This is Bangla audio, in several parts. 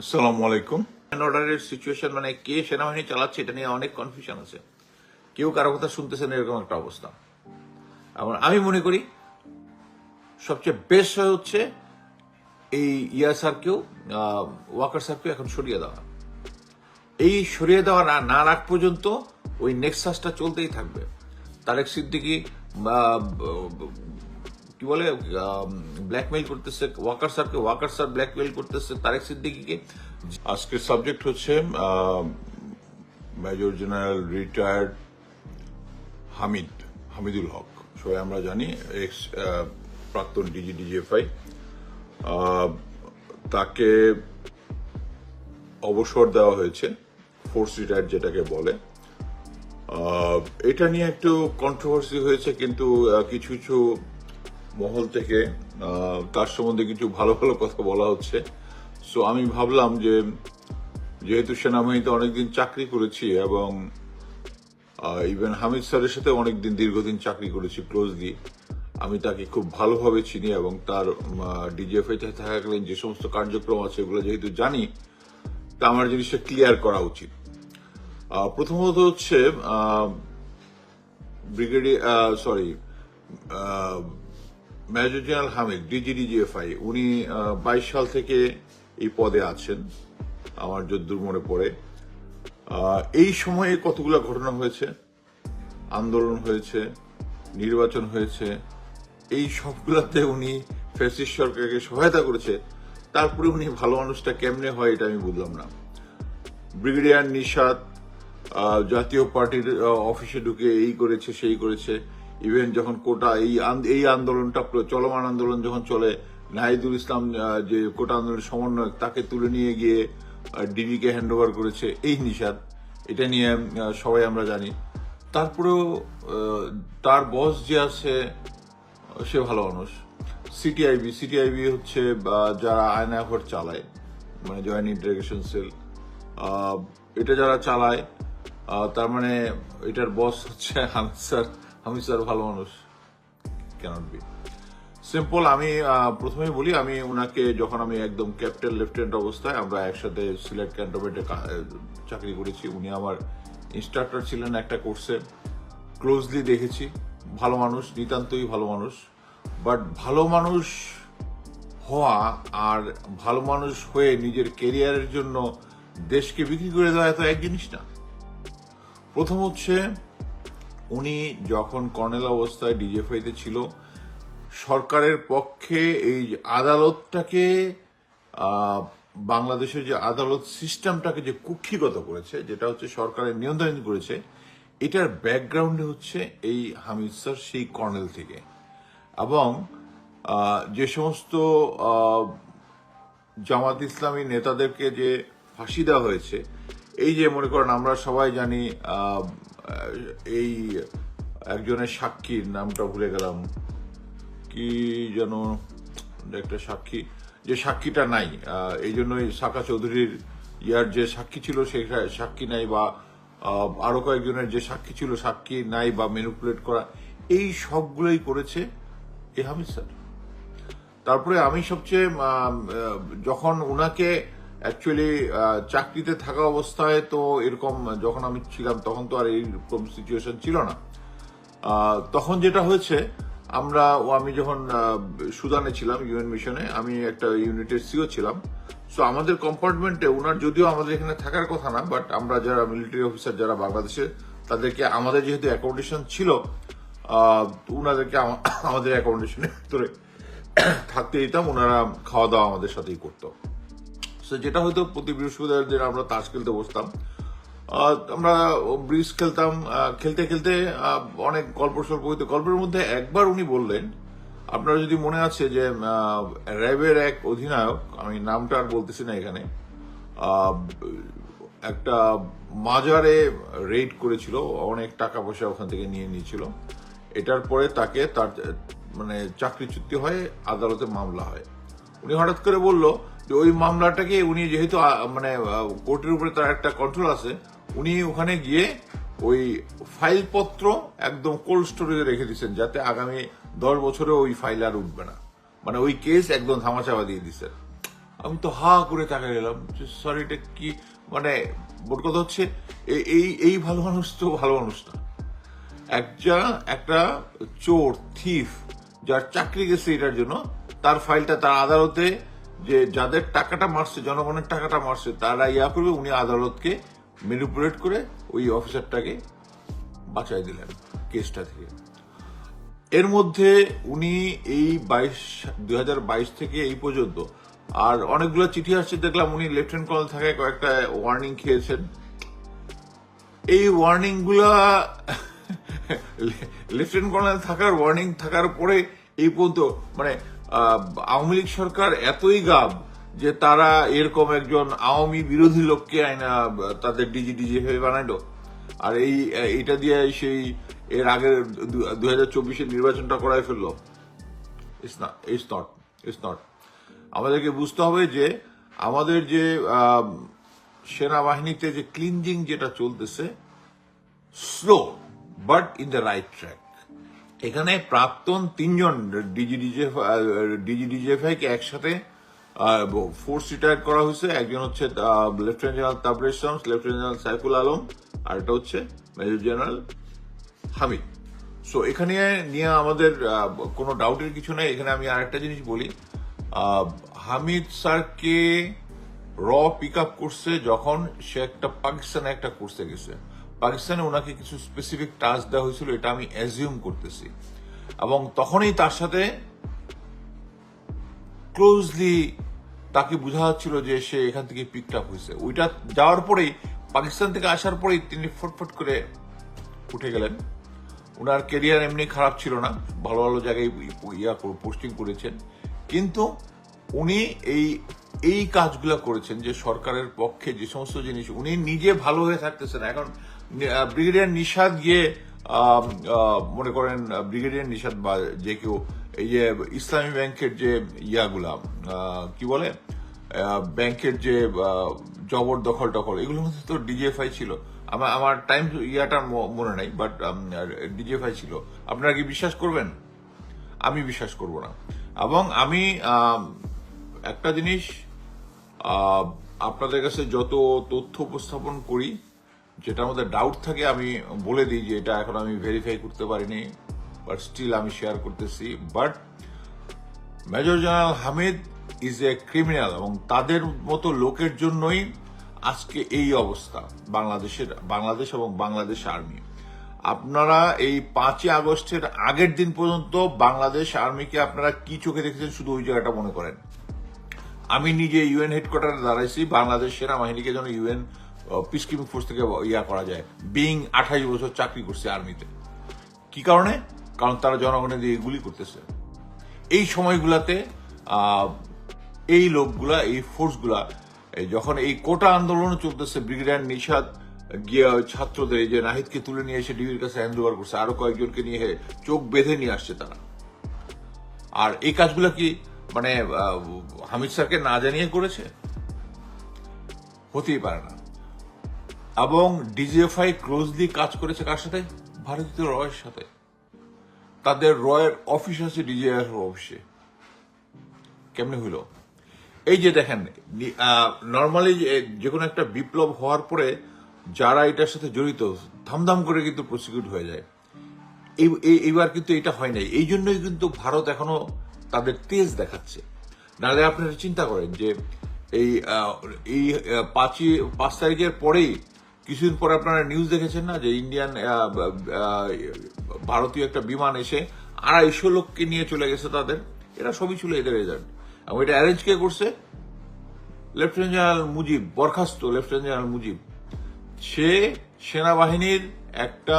আসসালামু আলাইকুম। অর্ডারের সিচুয়েশন মানে কে সেনাবাহিনী চালাচ্ছে, এটা নিয়ে অনেক কনফিউশন আছে। কেউ কারও কথা শুনতেছেন এরকম একটা অবস্থা। এবং আমি মনে করি, সবচেয়ে বেস্ট হচ্ছে এই ইয়া স্যারকেও ওয়াকার স্যারকেও এখন সরিয়ে দেওয়া। এই সরিয়ে দেওয়া না না রাখ পর্যন্ত ওই নেক্সাসটা চলতেই থাকবে। তারেক সিদ্দিকি কি বলে ব্ল্যাকমেইল করতেছে, ওয়াকার স্যারকে, ওয়াকার স্যার ব্ল্যাকমেইল করতেছে, তারেক সিদ্দিকিকে। আজকের সাবজেক্ট হচ্ছে major general retired Hamid, Hamidul Haque. সবাই আমরা জানি এক্স প্রাক্তন ডিজি ডিজিএফআই তাকে অবসর দেওয়া হয়েছে ফোর্স রিটায়ার্ড যেটাকে বলে। এটা নিয়ে একটু কন্ট্রোভার্সি হয়েছে, কিন্তু কিছু কিছু মহল থেকে তার সম্বন্ধে কিছু ভালো ভালো কথা বলা হচ্ছে। সো আমি ভাবলাম যে, যেহেতু সেনাবাহিনীতে অনেকদিন চাকরি করেছি এবং ইভেন হামিদ স্যারের সাথে অনেকদিন, দীর্ঘদিন চাকরি করেছি ক্লোজলি আমি তাকে খুব ভালোভাবে চিনি এবং তার ডিজিএফআই থাকাকালীন যে সমস্ত কার্যক্রম আছে এগুলো যেহেতু জানি, তা আমার জিনিসটা ক্লিয়ার করা উচিত। প্রথমত হচ্ছে brigadier sorry major general Hamid DG DGFI উনি বাইশ সাল থেকে এই পদে আছেন আমার যদ্দূর মনে পড়ে। এই সময়ে কতগুলো ঘটনা হয়েছে? আন্দোলন হয়েছে নির্বাচন হয়েছে এই সবগুলাতে উনি ফ্যাসিস্ট সরকারকে সহায়তা করেছে। তারপরে উনি ভালো মানুষটা কেমনে হয় এটা আমি বুঝলাম না। ব্রিগেডিয়ার আহ, জাতীয় পার্টির অফিসে ঢুকে এই করেছে সেই করেছে। ইভেন যখন কোটা, এই এই আন্দোলনটা চলমান আন্দোলন যখন চলে, নাহিদুল ইসলাম যে কোটা আন্দোলনের সমন্বয়ক, তাকে তুলে নিয়ে গিয়ে ডিবিকে হ্যান্ড ওভার করেছে, এই নিষাদ। এটা নিয়ে সবাই আমরা জানি। তারপরেও তার বস যে আছে, সে ভালো মানুষ। সিটিআইবি সিটিআইবি হচ্ছে যারা আয়না ঘর চালায় মানে জয়েন্ট ইন্টারগেশন সেল এটা যারা চালায় তার মানে এটার বস হচ্ছে হামিদ হামিদ স্যার ভালো মানুষ। ক্যানট বি সিম্পল আমি প্রথমেই বলি, আমি ওনাকে যখন আমি একদম ক্যাপ্টেন লেফটেন্ট অবস্থায় আমরা একসাথে সিলেট ক্যান্টনমেন্টে চাকরি করেছি, উনি আমার ইনস্ট্রাক্টর ছিলেন একটা কোর্সে ক্লোজলি দেখেছি, ভালো মানুষ, নিতান্তই ভালো মানুষ। বাট ভালো মানুষ হওয়া আর ভালো মানুষ হয়ে নিজের কেরিয়ারের জন্য দেশকে বিক্রি করে দেওয়া এত এক জিনিস না। প্রথম হচ্ছে উনি যখন কর্নেল অবস্থায় ডিজিএফআইতে ছিল, সরকারের পক্ষে এই আদালতটাকে বাংলাদেশের যে আদালত সিস্টেমটাকে যে কুক্ষিগত করেছে, যেটা হচ্ছে সরকারের নিয়ন্ত্রণ করেছে, এটার ব্যাকগ্রাউন্ডে হচ্ছে এই হামিদ স্যার সেই কর্নেল থেকে। এবং যে সমস্ত জামাত ইসলামী নেতাদেরকে যে ফাঁসি দেওয়া হয়েছে, এই যে মনে করেন আমরা সবাই জানি এই একজনের সাক্ষীর নামটা ভুলে গেলাম। কি যেন একটা সাক্ষী, যে সাক্ষীটা নাই এই জন্যই সাকা চৌধুরীর ইয়ার যে সাক্ষী ছিল সেই সাক্ষী নাই বা আরও কয়েকজনের যে সাক্ষী ছিল সাক্ষী নাই বা ম্যানিপুলেট করা, এই সবগুলোই করেছে এ হামিদ স্যার। তারপরে আমি সবচেয়ে যখন উনাকে অ্যাকচুয়ালি চাকরিতে থাকা অবস্থায় তো এরকম যখন আমি ছিলাম, তখন তো আর এইরকম সিচুয়েশন ছিল না। তখন যেটা হয়েছে, আমরা, ও আমি যখন সুদানে ছিলাম ইউএন মিশনে আমি একটা ইউনিটের সিও ছিলাম। সো আমাদের কম্পার্টমেন্টে ওনার যদিও আমাদের এখানে থাকার কথা না বাট আমরা যারা মিলিটারি অফিসার যারা বাংলাদেশে, তাদেরকে, আমাদের যেহেতু অ্যাকোমোডেশন ছিল ওনাদেরকে আমাদের অ্যাকোমোডেশনের ভিতরে থাকতে দিতাম ওনারা খাওয়া দাওয়া আমাদের সাথেই করতো। তো যেটা হয়তো প্রতি বৃহস্পতিবার দিন আমরা তাস খেলতে বসতাম। আমরা ব্রিজ খেলতাম। খেলতে খেলতে অনেক গল্প সল্প হইতো। গল্পের মধ্যে একবার উনি বললেন, আপনারা যদি মনে আছে যে র্যাবের এক অধিনায়ক, আমি নামটা আর বলতেছি না এখানে একটা মাজারে রেড করেছিল, অনেক টাকা পয়সা ওখান থেকে নিয়ে নিয়েছিল। এটার পরে তাকে তার মানে চাকরি চুক্তি হয়, আদালতে মামলা হয়। উনি হঠাৎ করে বলল ওই মামলাটাকে উনি যেহেতু মানে কোর্টের উপরে তার একটা কন্ট্রোল আছে, উনি ওখানে গিয়ে ওই ফাইলপত্র একদম কোল্ড স্টোরেজে রেখে দিচ্ছেন যাতে আগামী দশ বছরে ওই ফাইল আর উঠবে না। মানে ওই কেস একদম ধামাচাপা দিয়ে দিচ্ছেন আমি তো হা করে তাকাই গেলাম সরি এটা কি মানে মোট কথা হচ্ছে এই এই ভালো মানুষ তো ভালো মানুষ না। একটা একটা চোর থিফ যার চাকরি গেছে এটার জন্য, তার ফাইলটা তার আদালতে যে যাদের টাকাটা মারছে, জনগণের টাকাটা মারছে, তারা ইয়া করবে, উনি আদালতকে ম্যানিপুলেট করে ওই অফিসারটাকে বাঁচাই দিলেন কেসটা থেকে। এর মধ্যে উনি এই বাইশ, দুই থেকে এই পর্যন্ত আর অনেকগুলো চিঠি আসছে, দেখলাম উনি লেফটেন্যান্ট কর্নেল থাকায় কয়েকটা ওয়ার্নিং খেয়েছেন। এই ওয়ার্নিংগুলা লেফটেন্যান্ট কর্নেল থাকার ওয়ার্নিং থাকার পরে এই পর্যন্ত মানে আওয়ামী লীগ সরকার এতই গাব যে তারা এরকম একজন আওয়ামী বিরোধী লোককে আইনা, তাদের ডিজি ডিজি হয়ে বানাইলো। আর এই এটা দিয়ে সেই, এর আগের দুই হাজার চব্বিশের নির্বাচনটা করাই ফেলল। ইটস নট আমাদেরকে বুঝতে হবে যে আমাদের যে সেনাবাহিনীতে যে ক্লিনজিং যেটা চলতেছে slow but in the right track এখানে প্রাক্তন তিনজন ডিজিডিজেফ ডিজিডিজেফআই কে একসাথে ফোর্স রিটায়ার করা হয়েছে। একজন হচ্ছে lieutenant general Tabrez Shams lieutenant general Saiful Alam, আর এটা হচ্ছে মেজর জেনারেল হামিদ। সো এখানে নিয়ে আমাদের কোনো ডাউটের কিছু নেই। এখানে আমি আরেকটা জিনিস বলি। হামিদ স্যারকে র পিক আপ করছে যখন সে একটা পাকিস্তানে একটা কোর্সে গেছে। পাকিস্তানে ওনাকে কিছু স্পেসিফিক টাস্ক দেওয়া হয়েছিল, এটা আমি অ্যাজিউম করতেছি। এবং তখনই তার সাথে ক্লোজলি তাকে বোঝা যাচ্ছিল যে সে এখান থেকে পিকড আপ হয়েছে। ওইটা যাওয়ার পরেই, পাকিস্তান থেকে আসার পরেই তিনি ফটফট করে উঠে গেলেন। ওনার কেরিয়ার এমনি খারাপ ছিল না, ভালো ভালো জায়গায় ইয়া পোস্টিং করেছেন। কিন্তু উনি এই এই কাজগুলো করেছেন যে সরকারের পক্ষে যে সমস্ত জিনিস, উনি নিজে ভালো হয়ে থাকতেছেন। এখন ব্রিগেডিয়ার নিষাদ গিয়ে মনে করেন ব্রিগেডিয়ার নিষাদ বা যে কেউ, এই যে ইসলামী ব্যাংকের যে ইয়াগুলা কি বলে ব্যাংকের যে জবরদখল টখল, এগুলোর মধ্যে তো ডিজিএফআই ছিল। আমার আমার টাইম ইয়াটা মনে নাই, বাট ডিজিএফআই ছিল। আপনারা কি বিশ্বাস করবেন? আমি বিশ্বাস করব না। এবং আমি একটা জিনিস আপনাদের কাছে যত তথ্য উপস্থাপন করি যেটা মধ্যে ডাউট থাকে, আমি বলে দিই যে এটা এখন আমি ভেরিফাই করতে পারিনি বাট স্টিল আমি শেয়ার করতেছি। But major general Hamid is a criminal এবং তাদের মতো লোকের জন্যই আজকে এই অবস্থা, বাংলাদেশের, বাংলাদেশ এবং বাংলাদেশ আর্মি আপনারা এই পাঁচই আগস্টের আগের দিন পর্যন্ত বাংলাদেশ আর্মিকে আপনারা কি চোখে দেখেছেন? শুধু ওই জায়গাটা মনে করেন। আমি নিজে ইউএন হেডকোয়ার্টারে দাঁড়াইছি, বাংলাদেশ সেনাবাহিনীকে যেন ইউএন পিস কিপিং ফোর্স থেকে ইয়া করা যায়। বিং আঠাইশ বছর চাকরি করছে আর্মিতে কি কারণে? কারণ তারা জনগণের দিয়ে গুলি করতেছে। এই সময়গুলাতে এই লোকগুলা, এই ফোর্সগুলা যখন এই কোটা আন্দোলন চলতেছে ব্রিগেডিয়ার নিষাদ গিয়ে ছাত্রদের যে নাহিদকে তুলে নিয়ে এসে ডিবির কাছে হ্যান্ড ওভার করছে, আরও কয়েকজনকে নিয়ে চোখ বেঁধে নিয়ে আসছে তারা। আর এই কাজগুলো কি মানে হামিদ স্যারকে না জানিয়ে করেছে? হতেই পারে না। এবং ডিজিএফআই ক্লোজলি কাজ করেছে কার সাথে? ভারতীয় রয়ের সাথে। তাদের রয়ের অফিস আছে ডিজিএফ অফিসে কেমনে হইল? এই যে দেখেন নর্মালি যে কোনো একটা বিপ্লব হওয়ার পরে যারা এটার সাথে জড়িত, ধামধাম করে কিন্তু প্রসিকিউট হয়ে যায়। এই- এই- এইবার কিন্তু এটা হয় নাই। এই জন্যই কিন্তু ভারত এখনও তাদের তেজ দেখাচ্ছে। নাহলে আপনারা চিন্তা করেন যে, এই এই পাঁচই, পাঁচ তারিখের পরেই কিছুদিন পরে আপনারা নিউজ দেখেছেন না যে ইন্ডিয়ান ভারতীয় একটা বিমান এসে আড়াইশো লোককে নিয়ে চলে গেছে তাদের। এরা সবই ছিল এদের এজেন্ট এবং এটা অ্যারেঞ্জ কে করছে? লেফটেন্যান্ট জেনারেল মুজিব, বরখাস্ত লেফটেন্যান্ট জেনারেল মুজিব। সে সেনাবাহিনীর একটা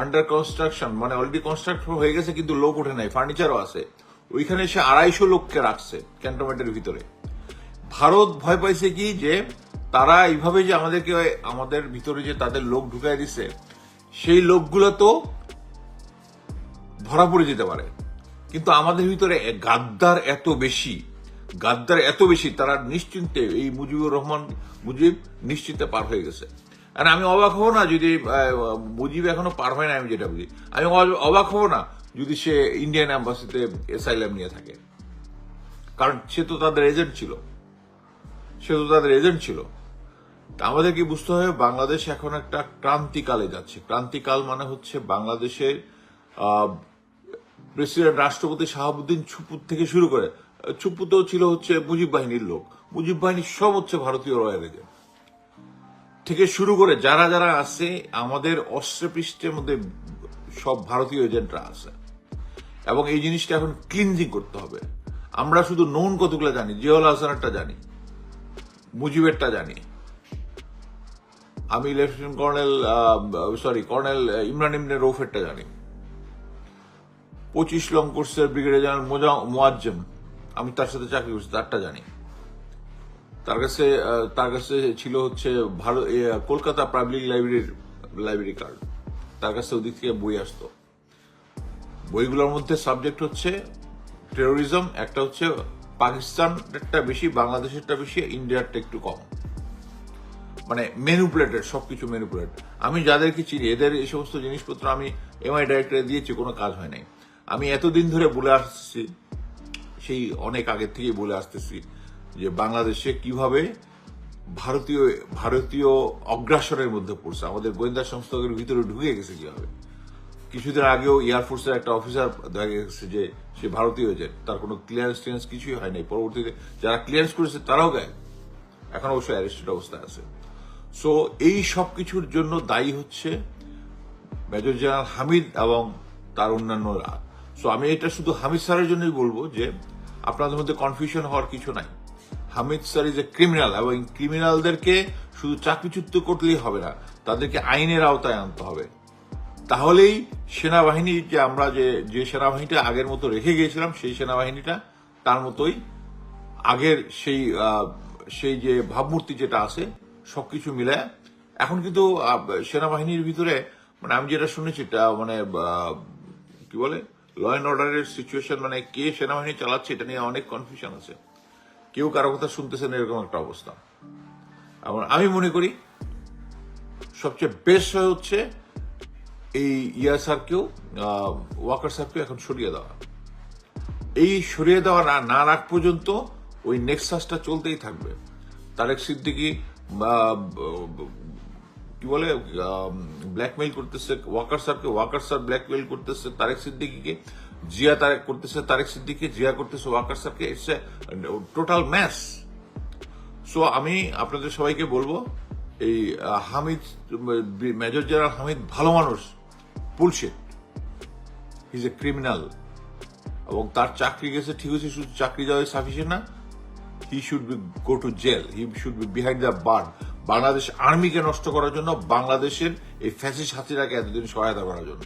আন্ডার কনস্ট্রাকশন মানে অলরেডি কনস্ট্রাক্ট হয়ে গেছে কিন্তু লোক ওঠে নাই ফার্নিচারও আছে। ওইখানে সে আড়াইশো লোককে রাখছে ক্যান্টনমেন্টের ভিতরে। ভারত ভয় পাইছে কি যে তারা এইভাবে যে আমাদেরকে আমাদের ভিতরে যে তাদের লোক ঢুকাই দিছে, সেই লোকগুলো তো ধরা পড়ে যেতে পারে। কিন্তু আমাদের ভিতরে গাদ্দার এত বেশি, গাদ্দার এত বেশি, তারা নিশ্চিন্তে এই মুজিবুর রহমান, মুজিব নিশ্চিন্তে পার হয়ে গেছে। আর আমি অবাক হব না যদি মুজিব এখনও পার হয় না আমি যেটা বুঝি। আমি অবাক হব না যদি সে ইন্ডিয়ান অ্যাম্বাসিতে এসাইলাম নিয়ে থাকে। কারণ সে তো তাদের এজেন্ট ছিল। সে তো তাদের এজেন্ট ছিল। আমাদেরকে বুঝতে হবে? বাংলাদেশ এখন একটা ক্রান্তিকালে যাচ্ছে। ক্রান্তিকাল মানে হচ্ছে বাংলাদেশের প্রেসিডেন্ট রাষ্ট্রপতি শাহাবুদ্দিন ছুপুর থেকে শুরু করে ছুপু তো ছিল হচ্ছে মুজিব বাহিনীর লোক। মুজিব বাহিনীর সব হচ্ছে ভারতীয় রয়্যাল এজেন্ট থেকে শুরু করে যারা যারা আছে, আমাদের অস্ত্রপৃষ্ঠের মধ্যে সব ভারতীয় এজেন্টরা আছে। এবং এই জিনিসটা এখন ক্লিনজিং করতে হবে। আমরা শুধু নৌন কতগুলো জানি, জিয়াউল হাসানেরটা জানি, মুজিবেরটা জানি। আমি lieutenant colonel sorry colonel Imran ইমনে রৌফেরটা জানি। পঁচিশ লং কোর্সের ব্রিগেডিয়ার জেনারেল মোজা, মোয়াজ্জেম। আমি তার সাথে চাকরি করছি, তারটা জানি। তার কাছে তার কাছে ছিল হচ্ছে ভারত কলকাতা পাবলিক লাইব্রেরির লাইব্রেরি কার্ড তার কাছে ওদিক থেকে বই আসতো। বইগুলোর মধ্যে সাবজেক্ট হচ্ছে টেরোরিজম একটা হচ্ছে পাকিস্তানটা বেশি, বাংলাদেশেরটা বেশি, ইন্ডিয়ারটা একটু কম। মানে মেনুপুলেটেড সবকিছু মেনুপুলেট আমি যাদেরকে চিনি, এদের এই সমস্ত জিনিসপত্র আমি এমআই ডাইরেক্টরে দিয়েছি, কোনো কাজ হয় নাই। আমি এতদিন ধরে বলে আসছি, সেই অনেক আগের থেকেই বলে আসতেছি, যে বাংলাদেশে কীভাবে ভারতীয় ভারতীয় অগ্রাসনের মধ্যে পড়ছে। আমাদের গোয়েন্দা সংস্থাগুলোর ভিতরে ঢুকে গেছে কীভাবে? কিছুদিন আগেও এয়ারফোর্সের একটা অফিসার দেখা গেছে যে সে ভারতীয় এজেন্ট তার কোনো ক্লিয়ারেন্স টিয়ারেন্স কিছুই হয় নাই। পরবর্তীতে যারা ক্লিয়ারেন্স করেছে, তারাও গায়ে এখন অবশ্য অ্যারেস্টেড অবস্থায় আছে। সো এই সব কিছুর জন্য দায়ী হচ্ছে মেজর জেনারেল হামিদ এবং তার অন্যান্যরা। সো আমি এটা শুধু হামিদ স্যারের জন্যই বলব যে, আপনাদের মধ্যে কনফিউশন হওয়ার কিছু নাই। Hamid sir is a criminal এবং ক্রিমিনালদেরকে শুধু চাকরিচ্যুত করলেই হবে না, তাদেরকে আইনের আওতায় আনতে হবে। তাহলেই সেনাবাহিনী যে আমরা যে যে সেনাবাহিনীটা আগের মতো রেখে গিয়েছিলাম, সেই সেনাবাহিনীটা তার মতোই আগের সেই সেই যে ভাবমূর্তি যেটা আছে সবকিছু মিলে। এখন কিন্তু সেনাবাহিনীর ভিতরে মানে আমি যেটা শুনেছি মানে কি বলে ল অ্যান্ড অর্ডারের সিচুয়েশন মানে কে সেনাবাহিনী চালাচ্ছে এটা নিয়ে অনেক কনফিউশন আছে। কেউ কারও কথা শুনতেছে না এরকম একটা অবস্থা। আমি মনে করি সবচেয়ে বেস্ট হচ্ছে এই ইয়া স্যারকেও আহ, ওয়াকার স্যারকেও এখন সরিয়ে দেওয়া। এই সরিয়ে দেওয়া না না রাখ পর্যন্ত ওই নেক্সাসটা চলতেই থাকবে। তারেক সিদ্দিকি কি বলে ব্ল্যাকমেইল করতেছে, ওয়াকার স্যারকে, ওয়াকার স্যার ব্ল্যাকমেইল করতেছে, তারেক সিদ্দিকিকে, জিয়া তারেক করতেছে, তারেক সিদ্দিকি, জিয়া করতেছে, ওয়াকার স্যারকে it's a total mess so আমি আপনাদের সবাইকে বলব, এই হামিদ, মেজর জেনারেল হামিদ ভালো মানুষ বুলশিট ইজ এ ক্রিমিনাল এবং তার চাকরি গেছে, ঠিক আছে, শুধু চাকরি যাওয়াই সাফিসিয়েন্ট না। He should be go to jail he should be behind the bar Bangladesh আর্মিকে নষ্ট করার জন্য বাংলাদেশের এই ফ্যাসিস হাতিরাকে এতদিন সহায়তা করার জন্য।